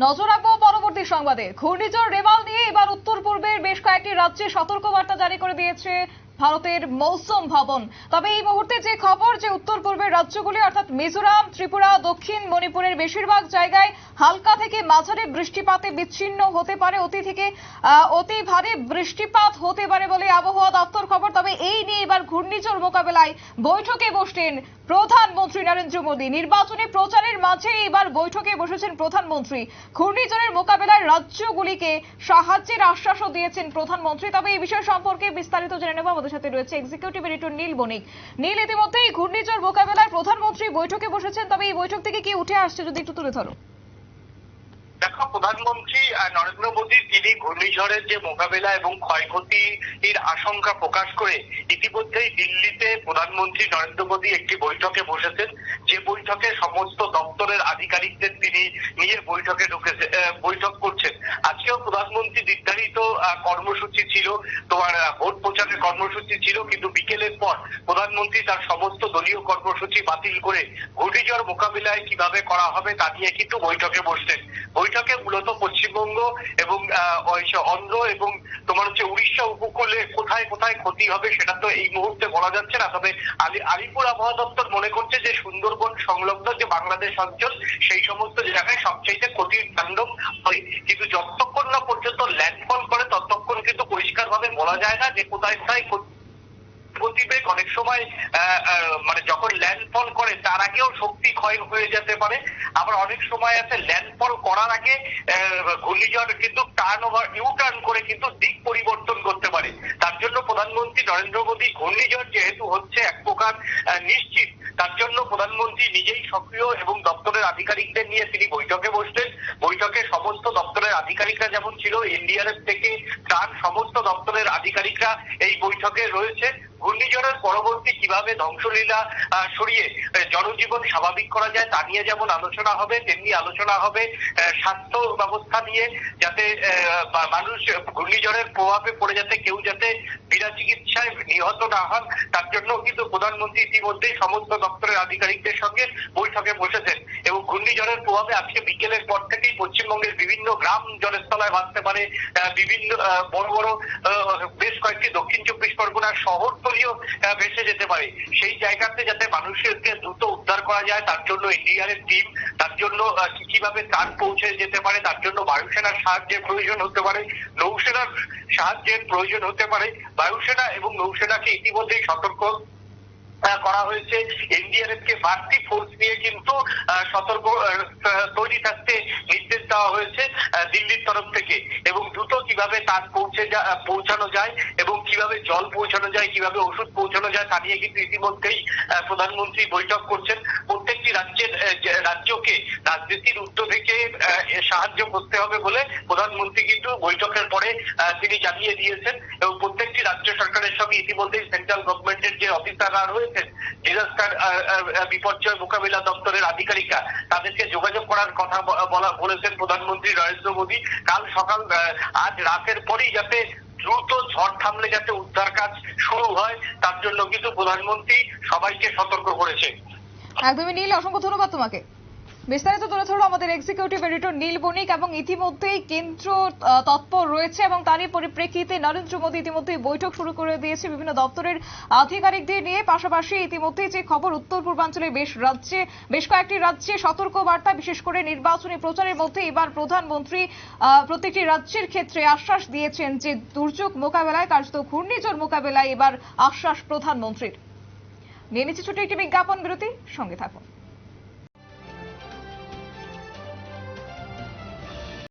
নজর রাখব পরবর্তী সংবাদে। ঘূর্ণিঝড় রেমাল নিয়ে এবার উত্তর পূর্বের বেশ কয়েকটি রাজ্যে সতর্কবার্তা জারি করে দিয়েছে ভারতের মৌসুম ভবন। তবে এই মুহূর্তে যে খবর, যে উত্তর পূর্বের রাজ্যগুলি, অর্থাৎ মিজোরাম, ত্রিপুরা, দক্ষিণ মণিপুরের বেশিরভাগ জায়গায় হালকা থেকে মাঝারি বৃষ্টিপাতে বিচ্ছিন্ন হতে পারে। অতি থেকে অতি ভারী বৃষ্টিপাত হতে পারে বলে আবহাওয়া দপ্তর খবর। তবে এই নিয়ে এবার ঘূর্ণিঝড় মোকাবেলায় বৈঠকে বসলেন প্রধানমন্ত্রী নরেন্দ্র মোদী। নির্বাচনী প্রচারের মাঝে এবার বৈঠকে বসেছেন প্রধানমন্ত্রী। ঘূর্ণিঝড়ের মোকাবেলায় রাজ্যগুলিকে সাহায্যের আশ্বাসও দিয়েছেন প্রধানমন্ত্রী। তবে এই বিষয় সম্পর্কে বিস্তারিত জেনে নেব আমাদের সাথে রয়েছে এক্সিকিউটিভ এডিটর নীল বণিক। নীল, ইতিমধ্যেই ঘূর্ণিঝড় মোকাবেলায় প্রধানমন্ত্রী বৈঠকে বসেছেন, তবে এই বৈঠক থেকে কি উঠে আসছে যদি একটু তুলে ধরো? দেখো, প্রধানমন্ত্রী নরেন্দ্র মোদী, তিনি ঘূর্ণিঝড়ের যে মোকাবেলা এবং ক্ষয়ক্ষতির আশঙ্কা প্রকাশ করে ইতিমধ্যেই দিল্লিতে প্রধানমন্ত্রী নরেন্দ্র মোদী একটি বৈঠকে বসেছেন। যে বৈঠকে সমস্ত দপ্তরের আধিকারিকদের তিনি নিয়ে বৈঠকে ঢুকেছে বৈঠক আহ, কর্মসূচি ছিল। তোমার ভোট প্রচারের কর্মসূচি ছিল কিন্তু বিকেলের পর প্রধানমন্ত্রী তার সমস্ত দলীয় কর্মসূচি বাতিল করে মোকাবিলায় কীভাবে করা হবে তা নিয়ে কিন্তু বৈঠকে বসলেন। বৈঠকে মূলত পশ্চিমবঙ্গ এবং অন্ধ্র এবং তোমার হচ্ছে উড়িষ্যা উপকূলে কোথায় কোথায় ক্ষতি হবে সেটা তো এই মুহূর্তে বলা যাচ্ছে না। তবে আলি- আলিপুর আবহাওয়া দপ্তর মনে করছে যে সুন্দরবন সংলগ্ন যে বাংলাদেশ অঞ্চল, সেই সমস্ত জায়গায় সবচেয়ে ক্ষতির তাণ্ডব হয়। কিন্তু যতক্ষণ না পর্যন্ত ল্যান্ডফল করে, ততক্ষণ কিন্তু পরিষ্কারভাবে বলা যায় না যে কোথায় কোথায় গতিবেগ অনেক সময় মানে যখন ল্যান্ডফল করে, তার আগেও শক্তি ক্ষয় হয়ে যেতে পারে। আবার অনেক সময় আছে, ল্যান্ডফল করার আগে ঘূর্ণিঝড় কিন্তু টার্ন ওভার ইউ টার্ন করে কিন্তু দিক পরিবর্তন করতে পারে। তার জন্য প্রধানমন্ত্রী নরেন্দ্র মোদী ঘূর্ণিঝড় যেহেতু হচ্ছে এক প্রকার নিশ্চিত, তার জন্য প্রধানমন্ত্রী নিজেই সক্রিয় এবং দপ্তরের আধিকারিকদের নিয়ে তিনি বৈঠকে বসলেন। বৈঠকে সমস্ত দপ্তরের আধিকারিকরা যেমন ছিল, এনডিআরএফ থেকে তার সমস্ত দপ্তরের আধিকারিকরা এই বৈঠকে রয়েছে। ঘূর্ণিঝড়ের পরবর্তী কীভাবে ধ্বংসলীলা সরিয়ে জনজীবন স্বাভাবিক করা যায় তা নিয়ে যেমন আলোচনা হবে, তেমনি আলোচনা হবে স্বাস্থ্য ব্যবস্থা নিয়ে যাতে মানুষ ঘূর্ণিঝড়ের প্রভাবে পড়ে যাতে কেউ যাতে বিনা চিকিৎসায় নিহত না হন, তার জন্য কিন্তু প্রধানমন্ত্রী ইতিমধ্যেই সমস্ত দপ্তরের আধিকারিকদের সঙ্গে বৈঠকে বসেছেন। এবং ঘূর্ণিঝড়ের প্রভাবে আজকে বিকেলের পর থেকেই পশ্চিমবঙ্গের বিভিন্ন গ্রাম জলের তলায় ভাসতে পারে বিভিন্ন বড় বড় বেশ কয়েকটি দক্ষিণ চব্বিশ পরগনার শহরতলিও আহ, ভেসে যেতে পারে। সেই জায়গাতে যাতে মানুষকে দ্রুত উদ্ধার করা যায় তার জন্য এনডিআরএফ টিম তার জন্য কীভাবে ত্রাণ পৌঁছে যেতে পারে তার জন্য বায়ুসেনার সাহায্যের প্রয়োজন হতে পারে নৌসেনার সাহায্যের প্রয়োজন হতে পারে। বায়ুসেনা এবং নৌসেনাকে ইতিমধ্যেই সতর্ক করা হয়েছে। এনডিআরএফ কে বাড়তি ফোর্স নিয়ে কিন্তু সতর্ক তৈরি থাকতে দেওয়া হয়েছে দিল্লির তরফ থেকে। এবং দ্রুত কীভাবে তার পৌঁছে পৌঁছানো যায় এবং কীভাবে জল পৌঁছানো যায়, কীভাবে ওষুধ পৌঁছানো যায়, তা নিয়ে কিন্তু ইতিমধ্যেই প্রধানমন্ত্রী বৈঠক করছেন। প্রত্যেকটি রাজ্যের রাজ্যকে রাজনীতির উদ্যোগ থেকে সাহায্য করতে হবে বলে প্রধানমন্ত্রী কিন্তু বৈঠকের পরে তিনি জানিয়ে দিয়েছেন। এবং প্রত্যেকটি রাজ্য সরকারের সঙ্গে ইতিমধ্যেই সেন্ট্রাল গভর্নমেন্টের যে অফিসাররা রয়েছেন, ডিজাস্টার বিপর্যয় মোকাবিলা দপ্তরের আধিকারিকরা, তাদেরকে যোগাযোগ করার কথা বলা, বলেছেন প্রধানমন্ত্রী নরেন্দ্র মোদী। কাল সকাল আজ রাতের পরেই যাতে দ্রুত ঝড় থামলে যাতে উদ্ধার কাজ শুরু হয়, তার জন্য কিন্তু প্রধানমন্ত্রী সবাইকে সতর্ক করেছে একদমই নীল, অসংখ্য ধন্যবাদ তোমাকে। বিস্তারিত তুলে ধরলো আমাদের এক্সিকিউটিভ এডিটর নীল বণিক এবং ইতিমধ্যেই কেন্দ্র তৎপর রয়েছে এবং তারই পরিপ্রেক্ষিতে নরেন্দ্র মোদী ইতিমধ্যেই বৈঠক শুরু করে দিয়েছে বিভিন্ন দপ্তরের আধিকারিকদের নিয়ে। পাশাপাশি ইতিমধ্যেই যে খবর উত্তর পূর্বাঞ্চলের বেশ রাজ্যে বেশ কয়েকটি রাজ্যে সতর্ক বার্তা বিশেষ করে নির্বাচনী প্রচারের মধ্যে এবার প্রধানমন্ত্রী আহ, প্রত্যেকটি রাজ্যের ক্ষেত্রে আশ্বাস দিয়েছেন যে দুর্যোগ মোকাবেলায় কার্যত ঘূর্ণিঝড় মোকাবেলায় এবার আশ্বাস প্রধানমন্ত্রীর। নিয়ে নিচ্ছে ছোট একটি বিজ্ঞাপন বিরতি সঙ্গে থাকুন।